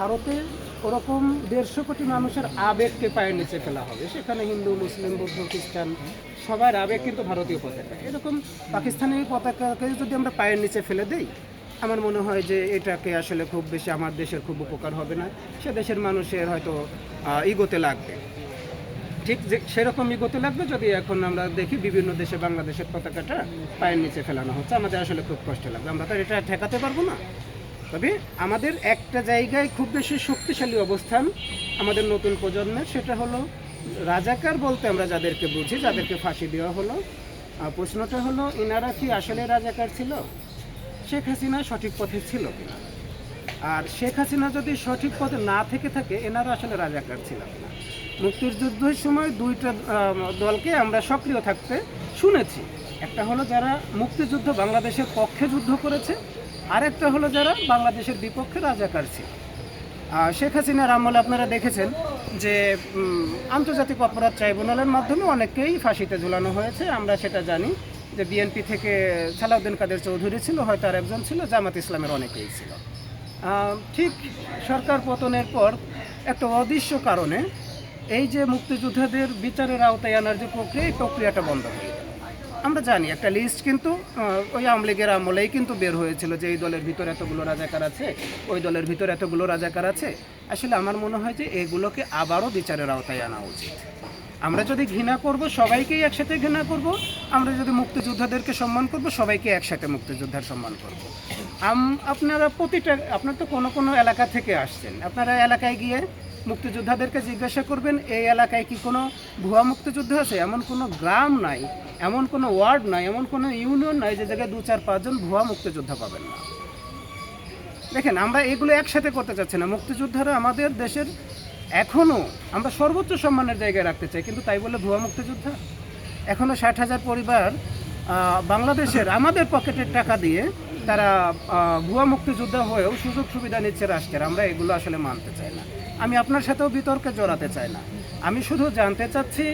ভারতে ওরকম দেড়শো কোটি মানুষের আবেগকে পায়ের নিচে ফেলা হবে। সেখানে হিন্দু, মুসলিম, বৌদ্ধ, খ্রিস্টান সবার আবেগ কিন্তু ভারতীয় পতাকা। এরকম পাকিস্তানি পতাকাকে যদি আমরা পায়ের নিচে ফেলে দিই, আমার মনে হয় যে এটাকে আসলে খুব বেশি আমার দেশের খুব উপকার হবে না। সে দেশের মানুষের হয়তো ইগোতে লাগবে। ঠিক যে সেরকম ইগোতে লাগবে যদি এখন আমরা দেখি বিভিন্ন দেশে বাংলাদেশের পতাকাটা পায়ের নিচে ফেলানো হচ্ছে। আমাদের আসলে খুব কষ্ট লাগবে। আমরা তো এটা ঠেকাতে পারব না। তবে আমাদের একটা জায়গায় খুব বেশি শক্তিশালী অবস্থান আমাদের নতুন প্রজন্মের, সেটা হলো রাজাকার বলতে আমরা যাদেরকে বুঝি, যাদেরকে ফাঁসি দেওয়া হলো। প্রশ্নটা হলো, ইনারা কি আসলে রাজাকার ছিল? শেখ হাসিনা সঠিক পথে ছিল কিনা? আর শেখ হাসিনা যদি সঠিক পথে না থেকে থাকে, এনারা আসলে রাজাকার ছিল না মুক্তিযুদ্ধের সময় দুইটা দলকে আমরা সক্রিয় থাকতে শুনেছি। একটা হলো যারা মুক্তিযুদ্ধ বাংলাদেশের পক্ষে যুদ্ধ করেছে আরেকটা হলো যারা বাংলাদেশের বিপক্ষে রাজাকার ছিল। শেখ হাসিনার আমলে আপনারা দেখেছেন যে আন্তর্জাতিক অপরাধ ট্রাইব্যুনালের মাধ্যমে অনেককেই ফাঁসিতে ঝুলানো হয়েছে। আমরা সেটা জানি যে বিএনপি থেকে সালাউদ্দিন কাদের চৌধুরী ছিল, হয়তো আর একজন ছিল, জামাত ইসলামের অনেকেই ছিল। ঠিক সরকার পতনের পর একটা অদৃশ্য কারণে এই যে মুক্তিযোদ্ধাদের বিচারের আওতায় আনার যে প্রক্রিয়া, এই প্রক্রিয়াটা বন্ধ হয়ে গেল। আমরা জানি, একটা লিস্ট কিন্তু ওই আওয়ামী লীগের আমলেই কিন্তু বের হয়েছিল যে এই দলের ভিতর এতগুলো রাজাকার আছে, ওই দলের ভিতর এতগুলো রাজাকার আছে। আসলে আমার মনে হয় যে এগুলোকে আবারও বিচারের আওতায় আনা উচিত। আমরা যদি ঘৃণা করব, সবাইকেই একসাথে ঘৃণা করব, আমরা যদি মুক্তিযোদ্ধাদেরকে সম্মান করব, সবাইকে একসাথে মুক্তিযোদ্ধার সম্মান করব। আম, আপনারা প্রতিটা, আপনার তো কোনো কোনো এলাকা থেকে আসছেন। আপনারা এলাকায় গিয়ে মুক্তিযোদ্ধাদেরকে জিজ্ঞাসা করবেন, এই এলাকায় কি কোনো ভুয়া মুক্তিযুদ্ধ আছে? এমন কোনো গ্রাম নাই, এমন কোনো ওয়ার্ড নাই, এমন কোনো ইউনিয়ন নাই যে জায়গায় দু চার, পাঁচজন ভুয়া মুক্তিযোদ্ধা পাবেন না? দেখেন, আমরা এগুলো একসাথে করতে চাচ্ছি না। মুক্তিযোদ্ধারা আমাদের দেশের এখনও আমরা সর্বোচ্চ সম্মানের জায়গায় রাখতে চাই, কিন্তু তাই বলে ভুয়া মুক্তিযোদ্ধা? এখনও ষাট হাজার পরিবার বাংলাদেশের আমাদের পকেটের টাকা দিয়ে তারা ভুয়া মুক্তিযোদ্ধা হয়েও সুযোগ সুবিধা নিচ্ছে রাষ্ট্রের। আমরা এগুলো আসলে মানতে চাই না। আমি আপনার সাথেও বিতর্কে জড়াতে চাই না। আমি শুধু জানতে চাচ্ছি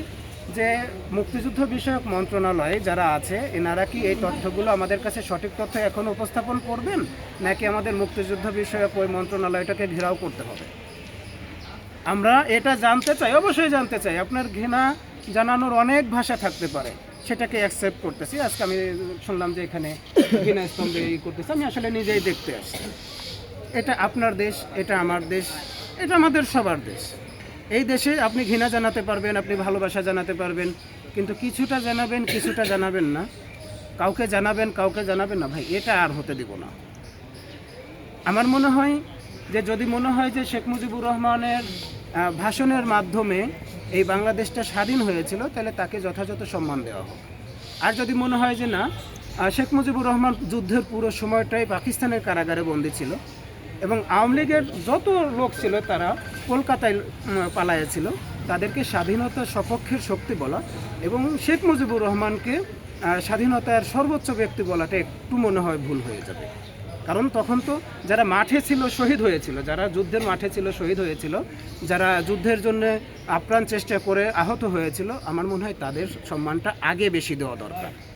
যে মুক্তিযুদ্ধ বিষয়ক মন্ত্রণালয়ে যারা আছে, এনারা কি এই তথ্যগুলো আমাদের কাছে সঠিক তথ্য এখন উপস্থাপন করবেন, নাকি আমাদের মুক্তিযুদ্ধ বিষয়ক ওই মন্ত্রণালয়টাকে ঘেরাও করতে হবে? আমরা এটা জানতে চাই, অবশ্যই জানতে চাই। আপনার ঘৃণা জানানোর অনেক ভাষা থাকতে পারে, সেটাকে অ্যাকসেপ্ট করতেছি। আজকে আমি শুনলাম যে এখানে ঘৃণা স্তম্ভে ই করতেছি, আমি আসলে নিজেই দেখতে আসছি। এটা আপনার দেশ, এটা আমার দেশ এটা আমাদের সবার দেশ। এই দেশে আপনি ঘৃণা জানাতে পারবেন, আপনি ভালোবাসা জানাতে পারবেন, কিন্তু কিছুটা জানাবেন কিছুটা জানাবেন না। কাউকে জানাবেন কাউকে জানাবেন না, ভাই, এটা আর হতে দিব না। আমার মনে হয় যে, যদি মনে হয় যে শেখ মুজিবুর রহমানের ভাষণের মাধ্যমে এই বাংলাদেশটা স্বাধীন হয়েছিল, তাহলে তাকে যথাযথ সম্মান দেওয়া হোক। আর যদি মনে হয় যে না শেখ মুজিবুর রহমান যুদ্ধের পুরো সময়টাই পাকিস্তানের কারাগারে বন্দী ছিল এবং আওয়ামী লীগের যত লোক ছিল তারা কলকাতায় পালাইয়াছিল, তাদেরকে স্বাধীনতার সপক্ষের শক্তি বলা এবং শেখ মুজিবুর রহমানকে স্বাধীনতার সর্বোচ্চ ব্যক্তি বলাটা একটু মনে হয় ভুল হয়ে যাবে। কারণ তখন তো যারা মাঠে ছিল শহীদ হয়েছিল, যারা যুদ্ধের মাঠে ছিল শহীদ হয়েছিল, যারা যুদ্ধের জন্য আপ্রাণ চেষ্টা করে আহত হয়েছিল, আমার মনে হয় তাদের সম্মানটা আগে বেশি দেওয়া দরকার।